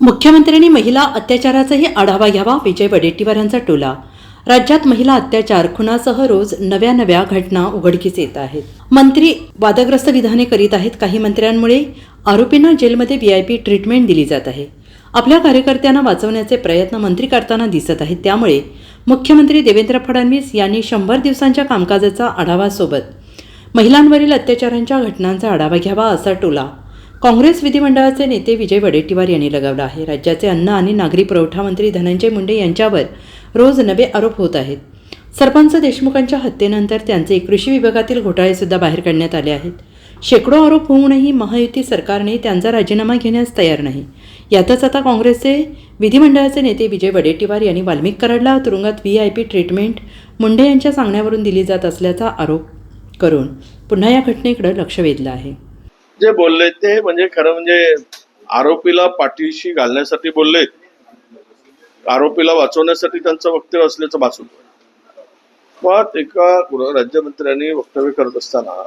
मुख्यमंत्र्यांनी महिला अत्याचाराचाही आढावा घ्यावा विजय वडेट्टीवार यांचा टोला. राज्यात महिला अत्याचार खुनासह रोज नव्या नव्या घटना उघडकीस येत आहेत. मंत्री वादग्रस्त विधाने करीत आहेत काही मंत्र्यांमुळे. आरोपींना जेलमध्ये व्हीआयपी ट्रीटमेंट दिली जात आहे. आपल्या कार्यकर्त्यांना वाचवण्याचे प्रयत्न मंत्री करताना दिसत आहेत. त्यामुळे मुख्यमंत्री देवेंद्र फडणवीस यांनी शंभर दिवसांच्या कामकाजाचा आढावा सोबत महिलांवरील अत्याचारांच्या घटनांचा आढावा घ्यावा असा टोला काँग्रेस विधिमंडळाचे नेते विजय वडेट्टीवार यांनी लगावला आहे. राज्याचे अन्न आणि नागरी पुरवठा मंत्री धनंजय मुंडे यांच्यावर रोज नवे आरोप होत आहेत. सरपंच देशमुखांच्या हत्येनंतर त्यांचे कृषी विभागातील घोटाळेसुद्धा बाहेर काढण्यात आले आहेत. शेकडो आरोप होऊनही महायुती सरकारने त्यांचा राजीनामा घेण्यास तयार नाही. यातच आता काँग्रेसचे विधिमंडळाचे नेते विजय वडेट्टीवार यांनी वाल्मिक कराडला तुरुंगात V I P treatment Munde यांच्या सांगण्यावरून दिली जात असल्याचा आरोप करून पुन्हा या घटनेकडे लक्ष वेधलं आहे. जे बोलले ते म्हणजे खरं म्हणजे आरोपीला पाठीशी घालण्यासाठी बोलले. आरोपीला वाचवण्यासाठी त्यांचं वक्तव्य असल्याचं भासून पण एका गृहराज्यमंत्र्यांनी वक्तव्य करत असताना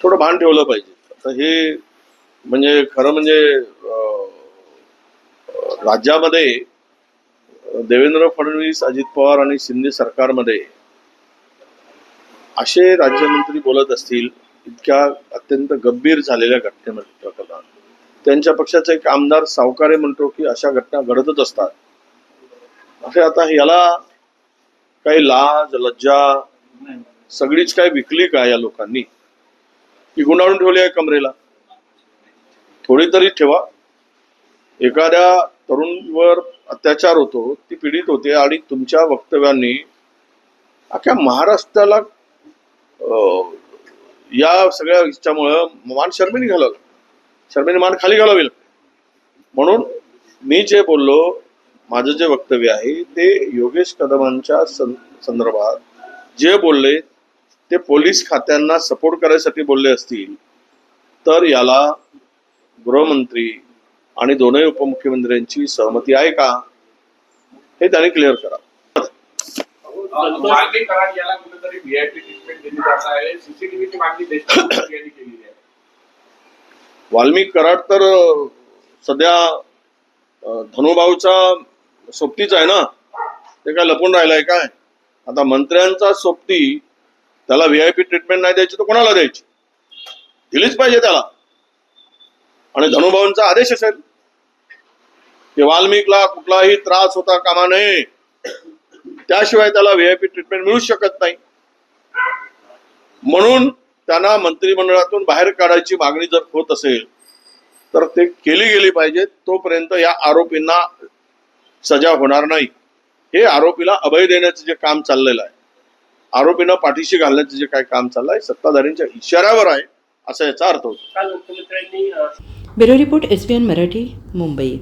थोडं भान ठेवलं पाहिजे. आता हे म्हणजे खरं म्हणजे राज्यामध्ये देवेंद्र फडणवीस अजित पवार आणि शिंदे सरकारमध्ये असे राज्यमंत्री बोलत असतील इतक्या अत्यंत गंभीर झालेल्या घटनेमध्ये प्रकरणात. त्यांच्या पक्षाचा एक आमदार सावकारे म्हणतो की अशा घटना घडतच असतात. असे आता याला काही लाज लज्जा सगळीच काय विकली का या लोकांनी? की गुंडाळून ठेवली आहे कमरेला? थोडी तरी ठेवा. एखाद्या तरुणवर अत्याचार होतो ती पीडित होते आणि तुमच्या वक्तव्यांनी अख्ख्या महाराष्ट्राला अं, या सगळ्या हिच्यामुळं मान शर्मेने घालावं. शर्मेने मान खाली घालावी म्हणून मी जे बोललो माझं जे वक्तव्य आहे ते योगेश कदमांच्या सं- संदर्भात जे बोलले ते पोलीस खात्यांना सपोर्ट करायसाठी बोलले असतील तर याला गृहमंत्री आणि दोनही उपमुख्यमंत्र्यांची सहमती आहे का हे त्याने क्लिअर करा. मागणी करा याला कुठेतरी व्हीआयपी ट्रीटमेंट दिली जात आहे. सीसीटीव्हीची मागणी देशमुख यांनी केलेली आहे. वाल्मिक कराड तर सध्या धनुभाऊचा सोबतीच आहे ना? ते काय लपून राहिलाय काय? आता मंत्र्यांचा सोबती त्याला व्हीआयपी ट्रीटमेंट नाही द्यायची तर कोणाला द्यायची? दिलीच पाहिजे त्याला. आणि धनुभाऊंचा आदेश असेल. की वाल्मिकला कुठलाही त्रास होता कामा नये. त्याशिवाय त्याला व्हीआयपी ट्रीटमेंट मिळू शकत नाही. म्हणून त्यांना मंत्रिमंडळातून बाहेर काढायची मागणी जर होत असेल तर ते केली गेली पाहिजे. तोपर्यंत या आरोपींना सजा होणार नाही. हे आरोपीला अभय देण्याचं जे काम चाललेलं आहे आरोपींना पाठीशी घालण्याचं जे काय काम चाललं आहे सत्ताधाऱ्यांच्या इशाऱ्यावर आहे असा याचा अर्थ होतो. काल मुख्यमंत्र्यांनी अं, bureau report S Marathi Mumbai.